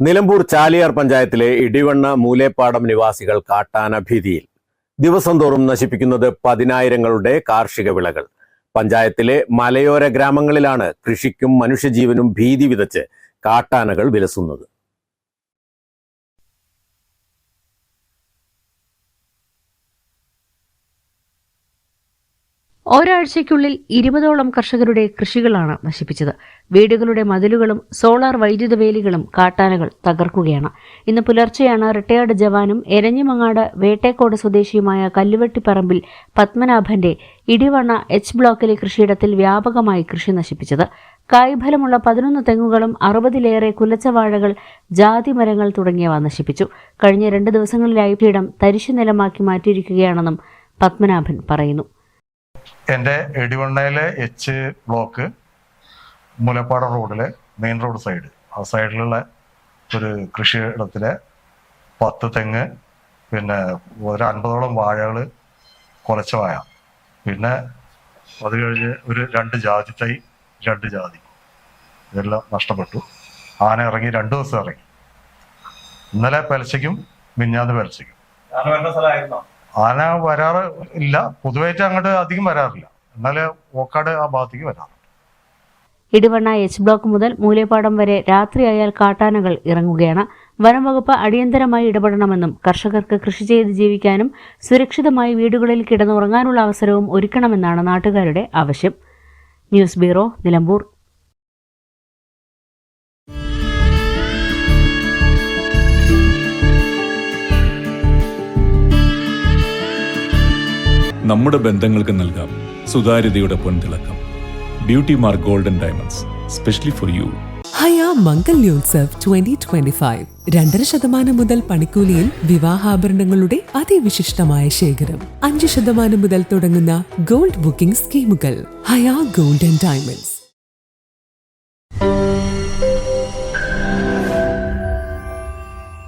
നിലമ്പൂർ ചാലിയാർ പഞ്ചായത്തിലെ ഇടിവണ്ണ മൂലേപ്പാടം നിവാസികൾ കാട്ടാന ഭീതിയിൽ. ദിവസം തോറും നശിപ്പിക്കുന്നത് പതിനായിരങ്ങളുടെ കാർഷിക വിളകൾ. പഞ്ചായത്തിലെ മലയോര ഗ്രാമങ്ങളിലാണ് കൃഷിക്കും മനുഷ്യജീവനും ഭീതി വിതച്ച് കാട്ടാനകൾ വിലസുന്നത്. ഒരാഴ്ചയ്ക്കുള്ളിൽ ഇരുപതോളം കർഷകരുടെ കൃഷികളാണ് നശിപ്പിച്ചത്. വീടുകളുടെ മതിലുകളും സോളാർ വൈദ്യുത വേലികളും കാട്ടാനകൾ തകർക്കുകയാണ്. ഇന്ന് പുലർച്ചെയാണ് റിട്ടയേർഡ് ജവാനും എരഞ്ഞിമങ്ങാട് വേട്ടേക്കോട് സ്വദേശിയുമായ കല്ലുവെട്ടിപ്പറമ്പിൽ പത്മനാഭന്റെ ഇടിവണ്ണ എച്ച് ബ്ലോക്കിലെ കൃഷിയിടത്തിൽ വ്യാപകമായി കൃഷി നശിപ്പിച്ചത്. കായ്ഫലമുള്ള പതിനൊന്ന് തെങ്ങുകളും അറുപതിലേറെ കുലച്ചവാഴകൾ ജാതി മരങ്ങൾ തുടങ്ങിയവ നശിപ്പിച്ചു. കഴിഞ്ഞ രണ്ട് ദിവസങ്ങളിലായി പീഠം തരിശു നിലമാക്കി മാറ്റിയിരിക്കുകയാണെന്നും പത്മനാഭൻ പറയുന്നു. എന്റെ എടിവണ്ണയിലെ എച്ച് ബ്ലോക്ക് മുലപ്പാട റോഡിലെ മെയിൻ റോഡ് സൈഡ് ആ സൈഡിലുള്ള ഒരു കൃഷിയിടത്തിലെ പത്ത് തെങ്ങ് പിന്നെ ഒരു അൻപതോളം വാഴകൾ കുലച്ച വാഴ. പിന്നെ അത് കഴിഞ്ഞ് ഒരു രണ്ട് ജാതി തൈ രണ്ട് ജാതി. ഇതെല്ലാം നഷ്ടപ്പെട്ടു. ആന ഇറങ്ങി രണ്ട് ദിവസം ഇറങ്ങി. ഇന്നലെ പലിശയ്ക്കും മിഞ്ഞാന്ന് പലിശയ്ക്കും ആന വരാറ് ഇല്ല. പൊതുവായിട്ട് അങ്ങോട്ട് അധികം വരാറില്ല. എന്നാലേ ഓക്കാട് ആ ഭാഗത്തേക്ക് വരാറ്. ഇടിവണ്ണ എച്ച് ബ്ലോക്ക് മുതൽ മൂലേപ്പാടം വരെ രാത്രിയായാൽ കാട്ടാനകൾ ഇറങ്ങുകയാണ്. വനം വകുപ്പ് അടിയന്തരമായി ഇടപെടണമെന്നും കർഷകർക്ക് കൃഷി ചെയ്ത് ജീവിക്കാനും സുരക്ഷിതമായി വീടുകളിൽ കിടന്നുറങ്ങാനുള്ള അവസരവും ഒരുക്കണമെന്നാണ് നാട്ടുകാരുടെ ആവശ്യം. News bureau Nilambur. നമ്മുടെ ബന്ധങ്ങൾക്ക് നൽകാം. സുതാര്യതയുടെ പൊൻതിളക്കം. Beauty mark golden diamonds specially for you Haya Mangalyotsav twenty twenty five രണ്ടര ശതമാനം മുതൽ പണിക്കൂലിയിൽ വിവാഹാഭരണങ്ങളുടെ അതിവിശിഷ്ടമായ ശേഖരം. അഞ്ച് ശതമാനം മുതൽ തുടങ്ങുന്ന ഗോൾഡ് ബുക്കിംഗ് സ്കീമുകൾ. ഹയാ ഗോൾഡൻ ഡയമണ്ട്സ്.